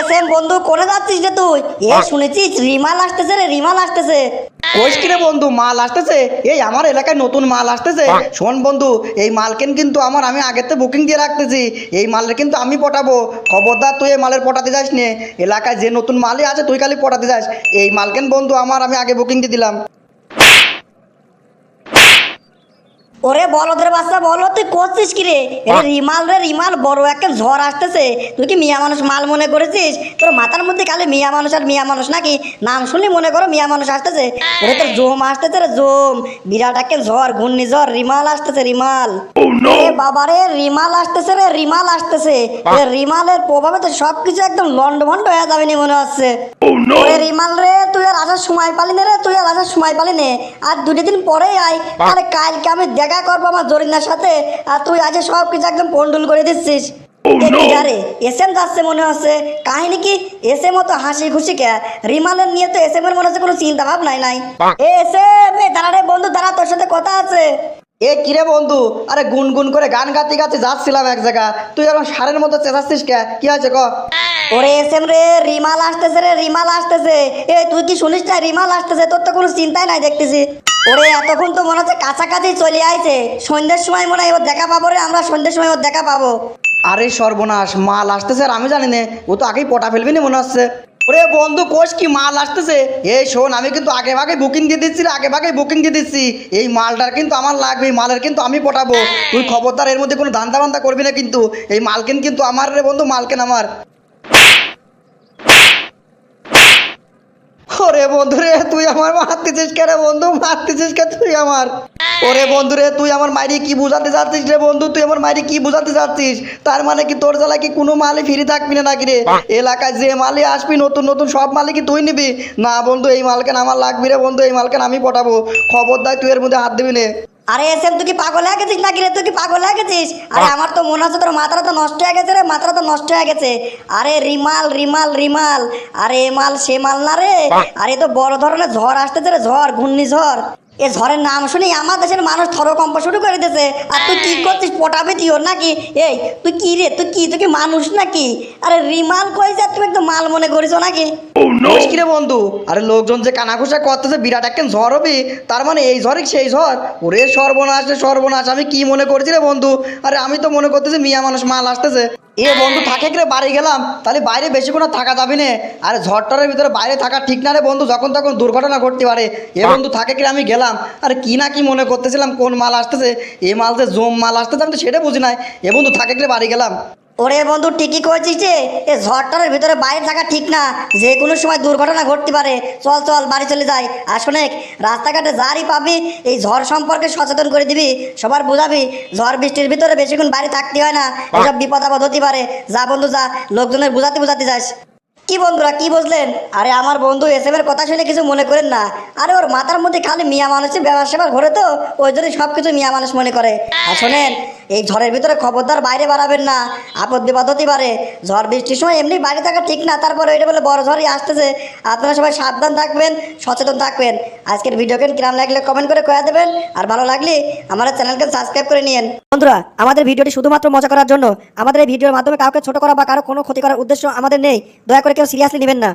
SM বন্ধু কোনে যাচ্ছিস রে তুই। এ শুনেছিস? রিমাল আসতেছে রে রিমাল আসতেছে। কোষ কিরে বন্ধু মাল আসতেছে? এই আমার এলাকায় নতুন মাল আসতেছে। শোন বন্ধু এই মালকেন কিন্তু আমার আমি থেকে বুকিং দিয়ে রাখতেছি। এই মালের কিন্তু আমি পটাবো। খবরদার তুই এই মালের পটাতে যাস নে এলাকায় যে নতুন মালই আছে তুই খালি পটাতে যাস। এই মালকেন বন্ধু আমার আমি আগে বুকিং দিয়ে দিলাম। ওরে বলদের বাচ্চা বল তুই করছিস কি রে? এ রিমাল রে রিমাল বড় একটা ঝড় আসতেছে। তুই কি মিয়া মানুষ মাল মনে করেছিস? তোর মাথার মধ্যে খালি মিয়া মানুষ আর মিয়া মানুষ নাকি? নাম শুনলি মনে করো মিয়া মানুষ আসতেছে। ওরে তোর জোম আসতেছে রে জোম। বিরাট একটা ঝড় ঘূর্ণি ঝড় রিমাল আসতেছে রিমাল। এ বাবারে রিমাল আসতেছে রে রিমাল আসতেছে। এ রিমালের প্রভাবে তো সবকিছু একদম লন্ডভন্ড হয়ে যাবে নি মনে হচ্ছে। ওরে রিমাল রে তুই আর আসার সময় পালি না রে তুই আর আসার সময় পালি নে। আর দুটো দিন পরেই আয়। আরে কালকে আমি দেখা করব আমার জরিনার সাথে আর তুই আজ সব কিছু একদম পন্ডুল করে দিচ্ছিস। এম যাচ্ছে মনে হচ্ছে। কাহিনী কি? তো হাসি খুশি কে? রিমালের নিয়ে তো এর মনে হচ্ছে কোনো চিন্তা ভাবনাই নাই দাঁড়া রে বন্ধু দাঁড়া তোর সাথে কথা আছে। এ কিরে বন্ধু? আরে গুনগুন করে গান গাতে গাতে যাচ্ছিলাম এক জায়গা। তুই এখন সারের মতো চেঁচাচ্ছিস কে? কি আছে ক? ওরে এস এম রে রিমাল আসতেছে রে রিমাল আসতেছে। এ তুই কি শুনিস না? রিমাল আসতেছে তোর তো কোনো চিন্তাই নাই দেখতেছি। ওরে এতক্ষণ তো মনে হচ্ছে কাছাকাছি চলে আইছে। সন্ধ্যের সময় মনে হয় ওর দেখা পাবো রে আমরা সন্ধ্যের সময় ওর দেখা পাবো। আরে সর্বনাশ মাল আসতেছে আর আমি জানি না ও তো আগেই পটা ফেলবি না মনে হচ্ছে। ওরে বন্ধু, কোষ কি মাল আসতেছে? এই শোন, আমি কিন্তু আগে ভাগে বুকিং দিয়ে দিচ্ছি আগে ভাগে বুকিং দিয়ে দিচ্ছি। এই মালটার কিন্তু আমার লাগবে মালের কিন্তু আমি পটাবো। তুই খবরদার, এর মধ্যে কোনো ধান্দা বান্দা করবি না কিন্তু। এই মালকেন কিন্তু আমার রে বন্ধু, মালকেন আমার। ওরে বন্ধু রে, তুই আমার মারতেছিস কে রে বন্ধু? মারতেছিস কে তুই আমার? ওরে বন্ধু রে তুই আমার মাইরি কি বুঝাতে চাচ্ছিস রে বন্ধু? তুই আমার মাইরি কি বুঝাতে চাচ্ছিস? তার মানে কি তোর জ্বালা কি কোনো মালই ফিরে থাকবি না নাকি রে? এলাকায় যে মালই আসবি নতুন নতুন সব মালই কি তুই নিবি? না বন্ধু এই মালকেন আমার লাগবি রে বন্ধু এই মালকেন আমি পটাবো। খবরদার তুই এর মধ্যে হাত দিবি না। আরে এস এম তুই কি পাগল হয়ে গেছিস নাকি রে? তুই কি পাগল হয়ে গেছিস? আরে আমার তো মনে হচ্ছে তোর মাথাটা তো নষ্ট হয়ে গেছে রে মাথাটা তো নষ্ট হয়ে গেছে। আরে রিমাল রিমাল রিমাল। আরে এ মাল সে মাল না রে। আরে তো বড় ধরনের ঝড় আসতেছে রে ঝড় ঘূর্ণিঝড়। এ ঝড়ের নাম শুনেই আমার দেশের মানুষ থরকম্প শুরু করে দিতেছে আর তুই কি করছিস? পটাবে তুই ওর নাকি? এই তুই কি রে? তুই কি? তুই কি মানুষ নাকি? আরে রিমাল কই যা তুমি একদম মাল মনে করিস নাকি? কি রে বন্ধু? আরে লোকজন যে কানাঘুষা করতেছে বিরাট একখান ঝড় হবে। তার মানে এই ঝড়ে সেই ঝড়? ওরে সর্বনাশ রে সর্বনাশ আমি কি মনে করছি রে বন্ধু? আরে আমি তো মনে করতেছি মিয়া মানুষ মাল আসতেছে। এ বন্ধু থাকে কি রে বাড়ি গেলাম। তাহলে বাইরে বেশিক্ষণ থাকা যাবে না। আরে ঝড়টারের ভিতরে বাইরে থাকা ঠিক না রে বন্ধু যখন তখন দুর্ঘটনা ঘটতে পারে। এ বন্ধু থাকে কি রে আমি গেলাম। আর কি না কি মনে করতেছিলাম কোন মাল আসতেছে? এ মাল যে জম মাল আসতেছে আমি তো সেটা বুঝি নাই। এ বন্ধু থাকে কি রে বাড়ি গেলাম। ওরে বন্ধু, ঠিকই করেছিস যে। এ ঝড়টার ভিতরে বাইরে থাকা ঠিক না। যে কোনো সময় দুর্ঘটনা ঘটতে পারে। চল চল, বাড়ি চলে যাই। আর শোনেক রাস্তাঘাটে যারই পাবি, এই ঝড় সম্পর্কে সচেতন করে দিবি। সবার বোঝাবি, ঝড় বৃষ্টির ভিতরে বেশিক্ষণ বাড়ি থাকতে হয় না। এসব বিপদ আপদ হতে পারে। যা বন্ধু, যা। লোকজনের বুঝাতে বুঝাতে যাস। কি বন্ধুরা, কি বুঝলেন? আরে আমার বন্ধু এস এর কথা শুনে কিছু মনে করেন না। আরে ওর মাথার মধ্যে খালি মিয়া মানুষের ব্যবসা সেবার ঘরে তো। ওই জন্য সব কিছু মিয়া মানুষ মনে করে। আর শোনেন এই ঝড়ের ভিতরে খবরদার বাইরে বাড়াবেন না। আপদ বিপদ পারে। ঝড় বৃষ্টির সময় এমনি বাইরে থাকা ঠিক না, তারপরে ওইটা বলে বড় ঝড়ই আসতেছে। আপনারা সবাই সাবধান থাকবেন, সচেতন থাকবেন। আজকের ভিডিওকে কিরাম লাগলে কমেন্ট করে কয়া দেবেন। আর ভালো লাগলে আমাদের চ্যানেলকে সাবস্ক্রাইব করে নিন বন্ধুরা, আমাদের ভিডিওটি শুধুমাত্র মজা করার জন্য আমাদের এই ভিডিওর মাধ্যমে কাউকে ছোট করা বা কারও কোনো ক্ষতি করার উদ্দেশ্য আমাদের নেই। দয়া করে কেউ সিরিয়াসলি নেবেন না।